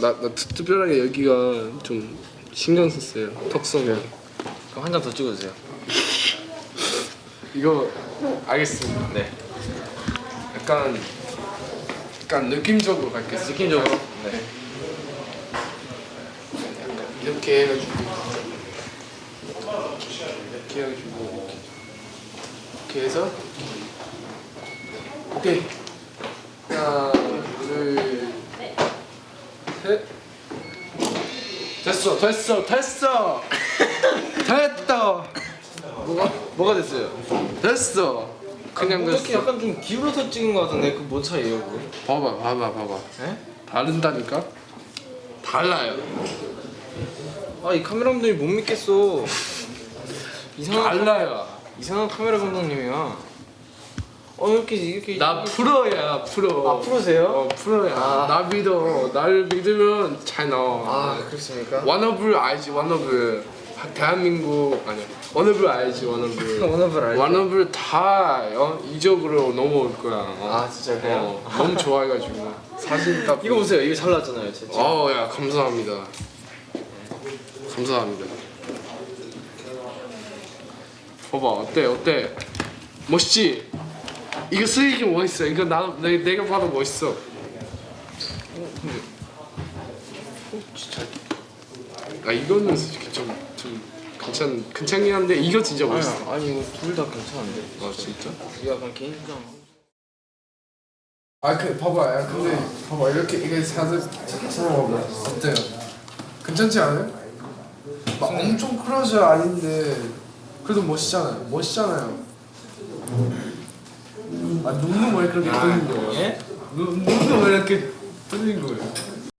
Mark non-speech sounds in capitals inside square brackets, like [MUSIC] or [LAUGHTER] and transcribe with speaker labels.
Speaker 1: 나, 나 특- 특별하게 여기가 좀 신경 썼어요. 턱선을.
Speaker 2: 그럼 한 장 더 찍어주세요.
Speaker 1: 이거 알겠습니다.
Speaker 2: 네.
Speaker 1: 약간 약간 느낌적으로 갈겠어.
Speaker 2: 느낌적으로. 네.
Speaker 1: 이렇게 해가지고 이렇게 해가지고 이렇게 해서 오케이 하나 됐어 됐어 됐어 됐다
Speaker 2: 뭐가 뭐가 됐어요?
Speaker 1: 됐어 그냥
Speaker 2: 이렇게
Speaker 1: 됐어
Speaker 2: 약간 좀 기울어서 찍은 거 같은데 그 뭔 차이예요, 그거?
Speaker 1: 봐봐 봐봐 봐봐
Speaker 2: 네?
Speaker 1: 다른다니까 달라요
Speaker 2: 아 이 카메라 감독님 못 믿겠어. 이상한
Speaker 1: 달라요
Speaker 2: 이상한 카메라 감독님이야. 어 이렇게 이렇게.
Speaker 1: 나 프로야 프로
Speaker 2: 아, 프로세요?
Speaker 1: 어 프로야.
Speaker 2: 아.
Speaker 1: 나 믿어. 날 믿으면 잘 나와.
Speaker 2: 아 그렇습니까?
Speaker 1: 워너블 알지? 워너블. 대한민국 아니야 워너블 알지? 워너블. [LAUGHS]
Speaker 2: 워너블 알죠?
Speaker 1: 워너블 다 어, 이적으로 넘어올 거야. 어.
Speaker 2: 아 진짜 그래요?
Speaker 1: 어, 너무 좋아해가지고. 사진 딱
Speaker 2: 이거 보세요, 이거 잘 나왔잖아요, 진짜.
Speaker 1: 어야 감사합니다. 감사합니다. 봐봐 어때 어때? 멋있지 이거 쓰이기 멋있어 이거 나 내, 내가 봐도 멋있어
Speaker 2: 진짜.
Speaker 1: 아 이거는 솔직히 좀, 좀 괜찮 괜찮긴 한데 이거 진짜 멋있어
Speaker 2: 아니, 아니 이거 둘 다 괜찮은데.
Speaker 1: 아 진짜?
Speaker 2: 이거 약간 개인 주장.
Speaker 1: 아 그 봐봐 야 근데 봐봐 이렇게 이게 사진 들어봐봐 어때요? 괜찮지 않아요? 막 엄청 크러쉬 아닌데 그래도 멋있잖아요 멋있잖아요 아 눈도 왜 그렇게 뜨는 거예요?
Speaker 2: 예?
Speaker 1: 눈, 눈도 왜 이렇게 뜨는 거예요?